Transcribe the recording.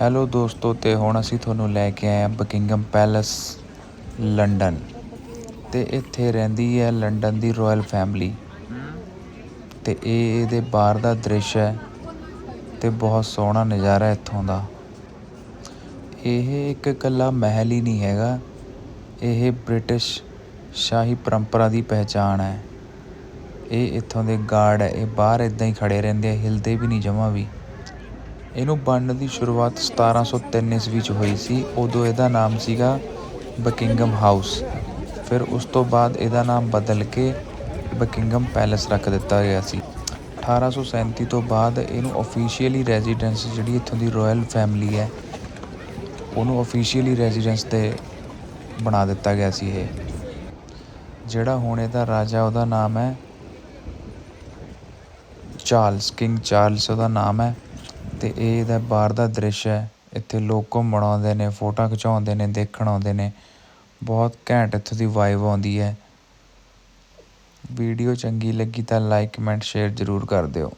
Hello ਦੋਸਤੋ, ਤੇ ਹੁਣ ਅਸੀਂ ਤੁਹਾਨੂੰ ਲੈ ਕੇ ਆਏ ਹਾਂ ਬਕਿੰਗਮ ਪੈਲੇਸ ਲੰਡਨ ਤੇ ਇੱਥੇ ਰਹਿੰਦੀ ਹੈ ਲੰਡਨ ਦੀ ਰਾਇਲ ਫੈਮਿਲੀ ਤੇ ਇਹ ਇਹਦੇ ਬਾਹਰ ਦਾ ਦ੍ਰਿਸ਼ ਹੈ ਤੇ ਬਹੁਤ ਸੋਹਣਾ ਨਜ਼ਾਰਾ ਇੱਥੋਂ ਦਾ। ਇਹ ਇੱਕ ਇਕੱਲਾ ਮਹਿਲ ਹੀ ਨਹੀਂ ਹੈਗਾ। ਇਹ ਬ੍ਰਿਟਿਸ਼ ਸ਼ਾਹੀ ਪਰੰਪਰਾ ਦੀ ਪਹਿਚਾਣ ਹੈ। ਇਹ ਇੱਥੋਂ ਦੇ ਗਾਰਡ ਹੈ। ਇਹ ਬਾਹਰ ਇਦਾਂ ਹੀ ਖੜੇ ਰਹਿੰਦੇ ਆ, ਹਿਲਦੇ ਵੀ ਨਹੀਂ ਜਮਾਂ ਵੀ। ਇਹਨੂੰ ਬਣਨ ਦੀ ਸ਼ੁਰੂਆਤ 1703 ਈਸਵੀ 'ਚ ਹੋਈ ਸੀ। ਉਦੋਂ ਇਹਦਾ ਨਾਮ ਸੀਗਾ ਬਕਿੰਗਮ ਹਾਊਸ। ਫਿਰ ਉਸ ਤੋਂ ਬਾਅਦ ਇਹਦਾ ਨਾਮ ਬਦਲ ਕੇ ਬਕਿੰਗਮ ਪੈਲੇਸ ਰੱਖ ਦਿੱਤਾ ਗਿਆ ਸੀ। 1837 ਤੋਂ ਬਾਅਦ ਇਹਨੂੰ ਅਫੀਸ਼ੀਅਲੀ ਰੈਜ਼ੀਡੈਂਸ ਜਿਹੜੀ ਇੱਥੋਂ ਦੀ ਰਾਇਲ ਫੈਮਿਲੀ ਹੈ, ਉਹਨੂੰ ਅਫੀਸ਼ੀਅਲੀ ਰੈਜ਼ੀਡੈਂਸ ਤੇ ਬਣਾ ਦਿੱਤਾ ਗਿਆ ਸੀ ਇਹ। ਜਿਹੜਾ ਹੁਣ ਇਹਦਾ ਰਾਜਾ ਉਹਦਾ ਨਾਮ ਹੈ, ਚਾਰਲਸ, ਕਿੰਗ ਚਾਰਲਸ ਉਹਦਾ ਨਾਮ ਹੈ। ਤੇ ਇਹ ਇਹਦਾ ਬਾਹਰ ਦਾ ਦ੍ਰਿਸ਼ ਹੈ। ਇੱਥੇ ਲੋਕ ਘੁੰਮਣ ਆਉਂਦੇ ਨੇ, ਫੋਟੋਆਂ ਖਿਚਾਉਂਦੇ ਨੇ, ਦੇਖਣ ਆਉਂਦੇ ਨੇ। ਬਹੁਤ ਘੈਂਟ ਇੱਥੋਂ ਦੀ ਵਾਈਬ ਆਉਂਦੀ ਹੈ। ਵੀਡੀਓ ਚੰਗੀ ਲੱਗੀ ਤਾਂ ਲਾਈਕ ਕਮੈਂਟ ਸ਼ੇਅਰ ਜ਼ਰੂਰ ਕਰ ਦਿਓ।